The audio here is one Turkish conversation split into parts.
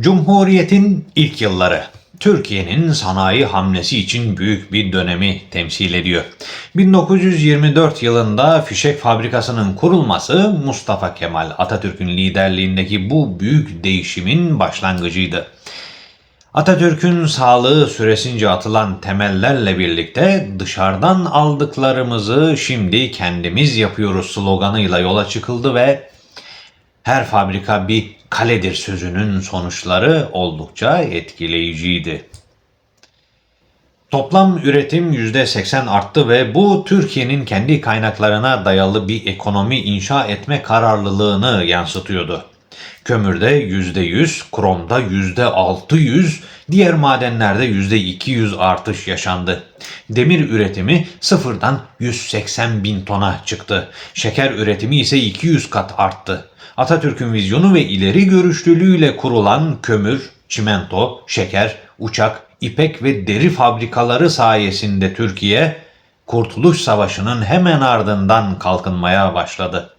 Cumhuriyet'in ilk yılları Türkiye'nin sanayi hamlesi için büyük bir dönemi temsil ediyor. 1924 yılında fişek fabrikasının kurulması Mustafa Kemal Atatürk'ün liderliğindeki bu büyük değişimin başlangıcıydı. Atatürk'ün sağlığı süresince atılan temellerle birlikte dışarıdan aldıklarımızı şimdi kendimiz yapıyoruz sloganıyla yola çıkıldı ve her fabrika bir kaledir sözünün sonuçları oldukça etkileyiciydi. Toplam üretim %80 arttı ve bu Türkiye'nin kendi kaynaklarına dayalı bir ekonomi inşa etme kararlılığını yansıtıyordu. Kömürde %100, kromda %600, diğer madenlerde %200 artış yaşandı. Demir üretimi sıfırdan 180 bin tona çıktı. Şeker üretimi ise 200 kat arttı. Atatürk'ün vizyonu ve ileri görüşlülüğüyle kurulan kömür, çimento, şeker, uçak, ipek ve deri fabrikaları sayesinde Türkiye, Kurtuluş Savaşı'nın hemen ardından kalkınmaya başladı.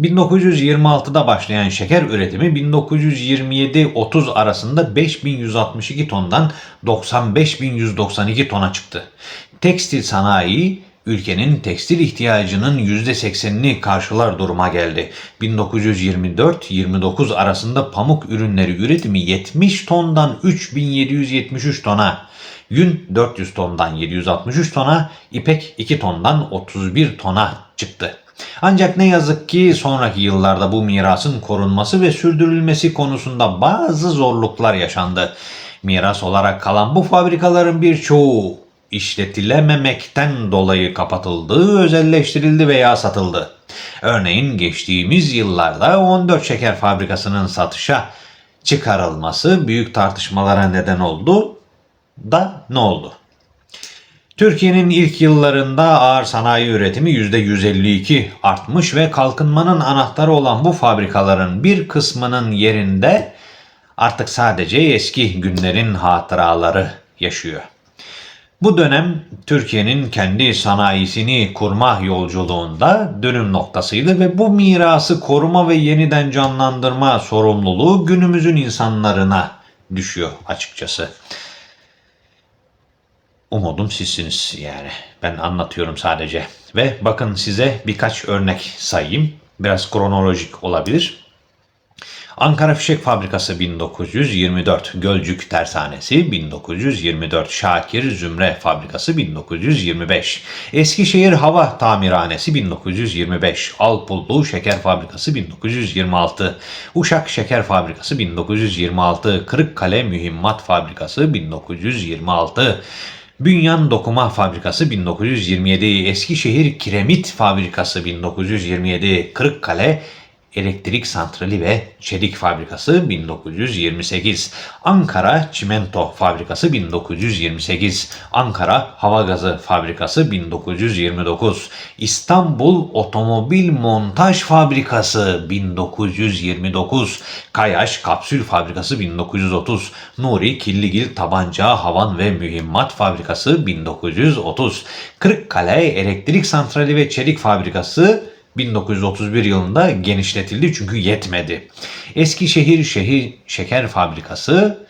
1926'da başlayan şeker üretimi 1927-30 arasında 5162 tondan 95192 tona çıktı. Tekstil sanayi ülkenin tekstil ihtiyacının %80'ini karşılar duruma geldi. 1924-29 arasında pamuk ürünleri üretimi 70 tondan 3773 tona, yün 400 tondan 763 tona, ipek 2 tondan 31 tona çıktı. Ancak ne yazık ki sonraki yıllarda bu mirasın korunması ve sürdürülmesi konusunda bazı zorluklar yaşandı. Miras olarak kalan bu fabrikaların birçoğu işletilememekten dolayı kapatıldı, özelleştirildi veya satıldı. Örneğin geçtiğimiz yıllarda 14 şeker fabrikasının satışa çıkarılması büyük tartışmalara neden oldu. Da ne oldu? Türkiye'nin ilk yıllarında ağır sanayi üretimi %152 artmış ve kalkınmanın anahtarı olan bu fabrikaların bir kısmının yerinde artık sadece eski günlerin hatıraları yaşıyor. Bu dönem Türkiye'nin kendi sanayisini kurma yolculuğunda dönüm noktasıydı ve bu mirası koruma ve yeniden canlandırma sorumluluğu günümüzün insanlarına düşüyor açıkçası. Umudum sizsiniz yani. Ben anlatıyorum sadece. Ve bakın size birkaç örnek sayayım. Biraz kronolojik olabilir. Ankara Fişek Fabrikası 1924, Gölcük Tersanesi 1924, Şakir Zümre Fabrikası 1925, Eskişehir Hava Tamirhanesi 1925, Alpullu Şeker Fabrikası 1926, Uşak Şeker Fabrikası 1926, Kırıkkale Mühimmat Fabrikası 1926, Bünyan Dokuma Fabrikası 1927, Eskişehir Kiremit Fabrikası 1927, Kırıkkale Elektrik Santrali ve Çelik Fabrikası 1928, Ankara Çimento Fabrikası 1928, Ankara Hava Gazı Fabrikası 1929, İstanbul Otomobil Montaj Fabrikası 1929, Kayaş Kapsül Fabrikası 1930, Nuri Killigil Tabanca Havan ve Mühimmat Fabrikası 1930, Kırıkkale Elektrik Santrali ve Çelik Fabrikası 1931 yılında genişletildi çünkü yetmedi. Eskişehir Şehir Şeker Fabrikası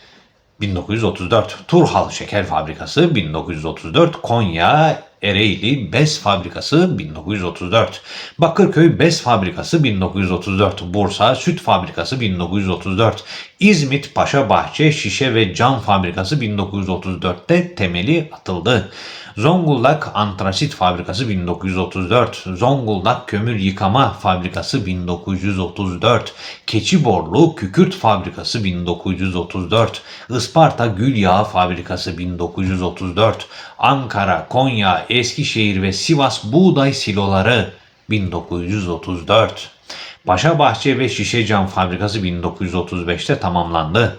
1934, Turhal Şeker Fabrikası 1934, Konya Ereğli Bez Fabrikası 1934, Bakırköy Bez Fabrikası 1934, Bursa Süt Fabrikası 1934, İzmit Paşa Bahçe Şişe ve Cam Fabrikası 1934'te temeli atıldı. Zonguldak Antrasit Fabrikası 1934, Zonguldak Kömür Yıkama Fabrikası 1934, Keçiborlu Kükürt Fabrikası 1934, Isparta Gül Yağı Fabrikası 1934, Ankara, Konya, Eskişehir ve Sivas Buğday Siloları 1934. Paşabahçe ve Şişe Cam Fabrikası 1935'te tamamlandı.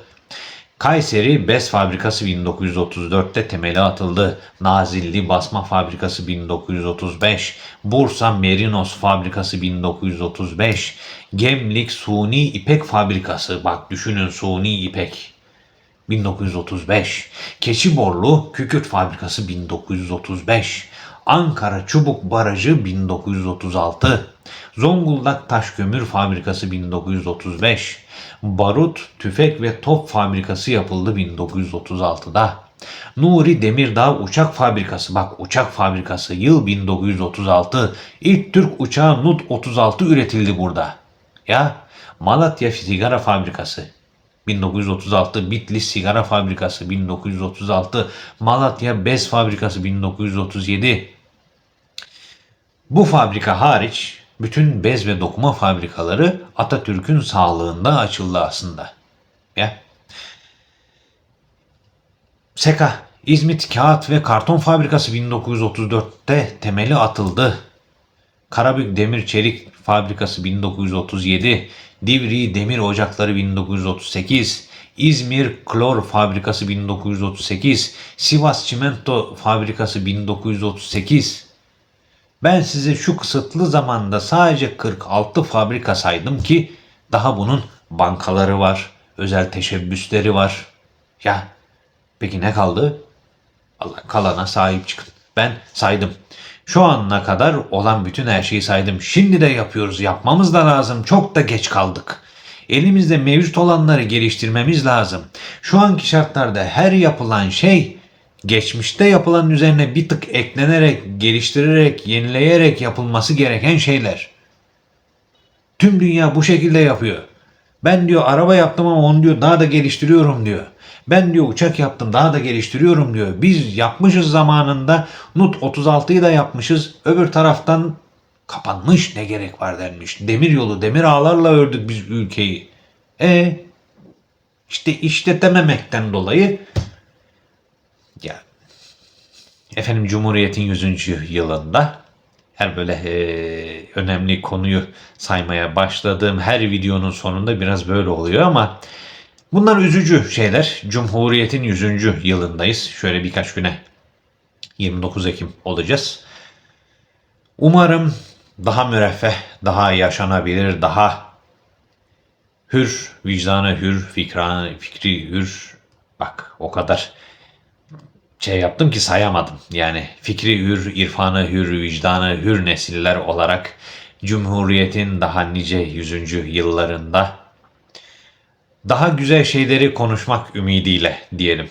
Kayseri Bez Fabrikası 1934'te temeli atıldı. Nazilli Basma Fabrikası 1935, Bursa Merinos Fabrikası 1935, Gemlik Suni İpek Fabrikası, bak düşünün Suni İpek 1935, Keçiborlu Kükürt Fabrikası 1935, Ankara Çubuk Barajı 1936, Zonguldak Taş Kömür Fabrikası 1935. Barut, tüfek ve top fabrikası yapıldı 1936'da. Nuri Demirdağ Uçak Fabrikası bak uçak fabrikası yıl 1936. İlk Türk uçağı Nut 36 üretildi burada. Ya Malatya Sigara Fabrikası 1936 Bitlis Sigara Fabrikası 1936 Malatya Bez Fabrikası 1937 bu fabrika hariç bütün bez ve dokuma fabrikaları Atatürk'ün sağlığında açıldı aslında. Ya. Seka, İzmit Kağıt ve Karton Fabrikası 1934'te temeli atıldı. Karabük Demir Çelik Fabrikası 1937, Divri Demir Ocakları 1938, İzmir Klor Fabrikası 1938, Sivas Çimento Fabrikası 1938. Ben size şu kısıtlı zamanda sadece 46 fabrika saydım ki daha bunun bankaları var, özel teşebbüsleri var. Ya peki ne kaldı? Allah kalana sahip çıkın. Ben saydım. Şu ana kadar olan bütün her şeyi saydım. Şimdi de yapıyoruz. Yapmamız da lazım. Çok da geç kaldık. Elimizde mevcut olanları geliştirmemiz lazım. Şu anki şartlarda her yapılan şey geçmişte yapılan üzerine bir tık eklenerek, geliştirerek, yenileyerek yapılması gereken şeyler. Tüm dünya bu şekilde yapıyor. Ben diyor araba yaptım ama onu diyor daha da geliştiriyorum diyor. Ben diyor uçak yaptım daha da geliştiriyorum diyor. Biz yapmışız zamanında Nut 36'yı da yapmışız. Öbür taraftan kapanmış ne gerek var denmiş. Demir yolu, demir ağlarla ördük biz ülkeyi. E işte işletememekten dolayı ya efendim Cumhuriyet'in 100. yılında her böyle e, önemli konuyu saymaya başladığım her videonun sonunda biraz böyle oluyor ama bunlar üzücü şeyler. Cumhuriyet'in 100. yılındayız. Şöyle birkaç güne 29 Ekim olacağız. Umarım daha müreffeh, daha yaşanabilir, daha hür, vicdanı hür, fikra, fikri hür. Bak o kadar şey yaptım ki sayamadım. Yani fikri hür, irfanı hür, vicdanı hür nesiller olarak Cumhuriyet'in daha nice yüzüncü yıllarında daha güzel şeyleri konuşmak ümidiyle diyelim.